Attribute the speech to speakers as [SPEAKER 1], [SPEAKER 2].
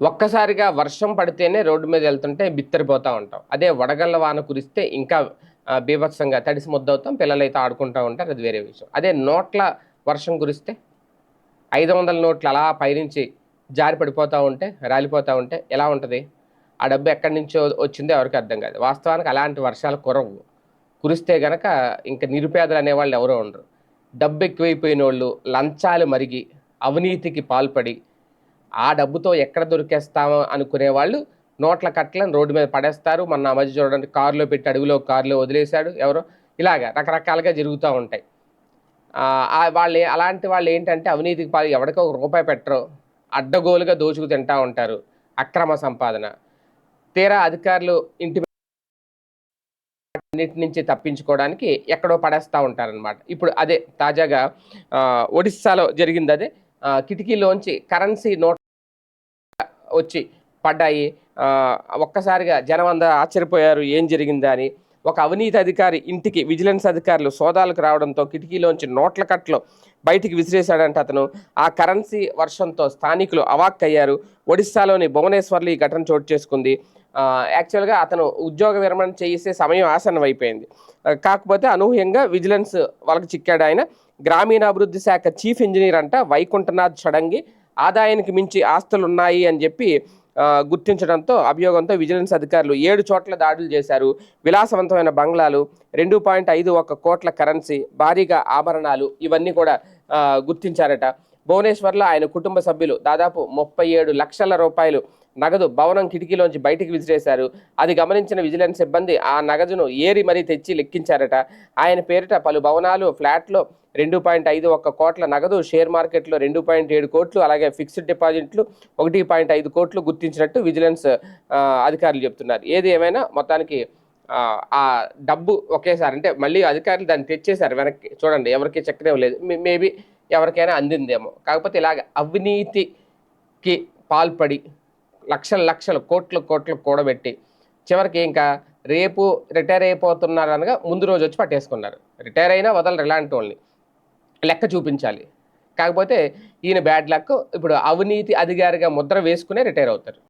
[SPEAKER 1] ఒక్కసారిగా వర్షం పడితేనే రోడ్డు మీద వెళ్తుంటే బిత్తరిపోతూ ఉంటాం. అదే వడగళ్ళ వాన కురిస్తే ఇంకా బీభత్సంగా తడిసి ముద్దవుతాం పిల్లలైతే ఆడుకుంటూ ఉంటారు అది వేరే విషయం. అదే నోట్ల వర్షం కురిస్తే ఐదు వందల నోట్లు అలా పైనుంచి జారి పడిపోతూ ఉంటే రాలిపోతూ ఉంటే ఎలా ఉంటుంది? ఆ డబ్బు ఎక్కడి నుంచో వచ్చిందో ఎవరికి అర్థం కాదు. వాస్తవానికి అలాంటి వర్షాలు కురవు. కురిస్తే గనక ఇంకా నిరుపేదలు అనేవాళ్ళు ఎవరో ఉండరు. డబ్బు ఎక్కువైపోయిన వాళ్ళు లంచాలు మరిగి అవినీతికి పాల్పడి ఆ డబ్బుతో ఎక్కడ దొరికేస్తామో అనుకునే వాళ్ళు నోట్ల కట్టలను రోడ్డు మీద పడేస్తారు. మన మధ్య చూడండి కారులో పెట్టి అడుగులో కారులో వదిలేశాడు ఎవరో. ఇలాగా రకరకాలుగా జరుగుతూ ఉంటాయి. వాళ్ళు అలాంటి వాళ్ళు ఏంటంటే అవినీతికి పాలు ఎవరికో ఒక రూపాయి పెట్టరు. అడ్డగోలుగా దోచుకు తింటూ ఉంటారు. అక్రమ సంపాదన. తీరా అధికారులు ఇంటి అన్నిటి నుంచి తప్పించుకోవడానికి ఎక్కడో పడేస్తూ ఉంటారనమాట ఇప్పుడు అదే తాజాగా ఒడిస్సాలో జరిగింది అదే. కిటికీలోంచి కరెన్సీ నోట్ వచ్చి పడ్డాయి. ఒక్కసారిగా జనం అందరూ ఆశ్చర్యపోయారు. ఏం జరిగిందా అని. ఒక అవినీతి అధికారి ఇంటికి విజిలెన్స్ అధికారులు సోదాలకు రావడంతో కిటికీలోంచి నోట్ల కట్టలు బయటికి విసిరేశాడంట అతను. ఆ కరెన్సీ వర్షంతో స్థానికులు అవాక్కయ్యారు. ఒడిస్సాలోని భువనేశ్వర్లో ఈ ఘటన చోటు చేసుకుంది. యాక్చువల్గా అతను ఉద్యోగ విరమణ చేసే సమయం ఆసనం అయిపోయింది కాకపోతే అనూహ్యంగా విజిలెన్స్ వాళ్ళకి చిక్కాడు ఆయన. గ్రామీణాభివృద్ధి శాఖ చీఫ్ ఇంజనీర్ అంట వైకుంఠనాథ్ షడంగి. ఆదాయానికి మించి ఆస్తులు ఉన్నాయి అని చెప్పి గుర్తించడంతో అభియోగంతో విజిలెన్స్ అధికారులు ఏడు చోట్ల దాడులు చేశారు. విలాసవంతమైన బంగ్లాలు రెండు పాయింట్ ఐదు ఒక కోట్ల కరెన్సీ భారీగా ఆభరణాలు ఇవన్నీ కూడా గుర్తించారట. భువనేశ్వర్లో ఆయన కుటుంబ సభ్యులు దాదాపు ముప్పై ఏడు లక్షల రూపాయలు నగదు భవనం కిటికీలోంచి బయటికి విసిరేశారు. అది గమనించిన విజిలెన్స్ సిబ్బంది ఆ నగదును ఏరి మరీ తెచ్చి లెక్కించారట. ఆయన పేరిట పలు భవనాలు ఫ్లాట్లో రెండు పాయింట్ ఐదు ఒక్క కోట్ల నగదు షేర్ మార్కెట్లో రెండు పాయింట్ ఏడు కోట్లు అలాగే ఫిక్స్డ్ డిపాజిట్లు ఒకటి పాయింట్ ఐదు కోట్లు గుర్తించినట్టు విజిలెన్స్ అధికారులు చెప్తున్నారు. ఏది ఏమైనా మొత్తానికి ఆ, ఆ డబ్బు ఒకేసారి అంటే మళ్ళీ అధికారులు దాన్ని తెచ్చేశారు వెనక్కి. చూడండి ఎవరికి చక్కనే లేదు. మేబీ ఎవరికైనా అందిందేమో. కాకపోతే ఇలాగ అవినీతికి పాల్పడి లక్షల లక్షలు కోట్లు కోట్లు కూడబెట్టి చివరికి ఇంకా రేపు రిటైర్ అయిపోతున్నారు అనగా ముందు రోజు వచ్చి పట్టేసుకున్నారు. రిటైర్ అయినా వదలరు ఇలాంటి వాళ్ళని. లెక్క చూపించాలి. కాకపోతే ఈయన బ్యాడ్ లక్ ఇప్పుడు అవినీతి అధికారిగా ముద్ర వేసుకునే రిటైర్ అవుతారు.